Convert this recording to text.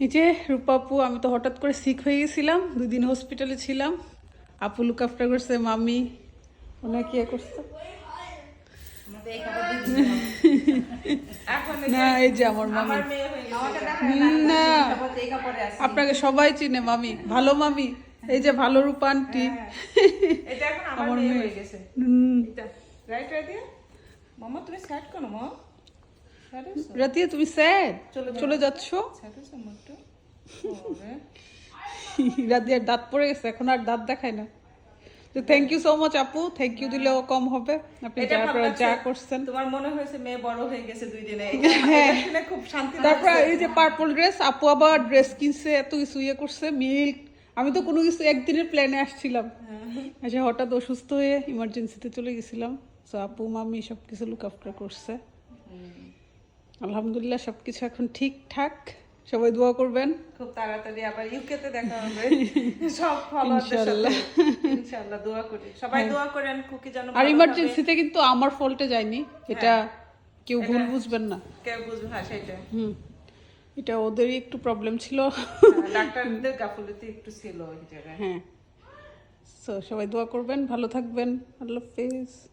এই যে রূপাপু আমি তো হঠাৎ করে সিক হয়ে গেছিলাম। দুই দিন হসপিটালে ছিলাম। আপু লুক আফটার করছে মামি। ওনাকে ইয়ে করছে। না এই যে আমার মামি। হয়ে না। আপনাকে সবাই চিনে মামি। ভালো মামি। এই যে ভালো রূপা আন্টি আমার আমার মেয়ে মেয়ে। হয়ে গেছে। হুম। এটা রাইট রাইট মামা তুমি স্যাড করো মা? রাতিয়া তুমি স্যাড। চলে যাচ্ছ? রাতিয়ার দাঁত পড়ে গেছে এখন আর দাঁত দেখায় না। তো থ্যাংক ইউ সো মাচ আপু থ্যাংক ইউ দিলেও কম হবে। আপনি যা করছেন। তোমার মনে হয়েছে মেয়ে বড় হয়ে গেছে দুই দিনে। হ্যাঁ। খুব শান্তি তারপর এই যে পার্পল ড্রেস আপু আবার ড্রেস কিনছে এত কিছু ইয়ে করছে মিল্ক আমি তো কোনো কিছু একদিনের প্ল্যানে আসছিলাম। আচ্ছা হঠাৎ অসুস্থ হয়ে ইমার্জেন্সিতে চলে গেছিলাম। তো আপু মামি সব কিছু লুক আফটার করছে আলহামদুলিল্লাহ সব কিছু এখন ঠিকঠাক। সবাই দোয়া করবেন। খুব তাড়াতাড়ি আবার ইউকেতে দেখা হবে। সব ফলোয়ারদের সাথে। ইনশাআল্লাহ দোয়া করি। সবাই দোয়া করেন কুকি যেন আর ইমার্জেন্সিতে কিন্তু আমার ফল্টে যায়নি। এটা কেউ ভুল বুঝবেন না। কেউ বুঝবে হ্যাঁ সেটা হুম। এটা ওদেরই একটু প্রবলেম ছিল। হ্যাঁ, ডাক্তারদের গাফুলিতে একটু ছিল ওই জায়গায়। হ্যাঁ। সো সবাই দোয়া করবেন ভালো থাকবেন। আল্লাহ হাফেজ।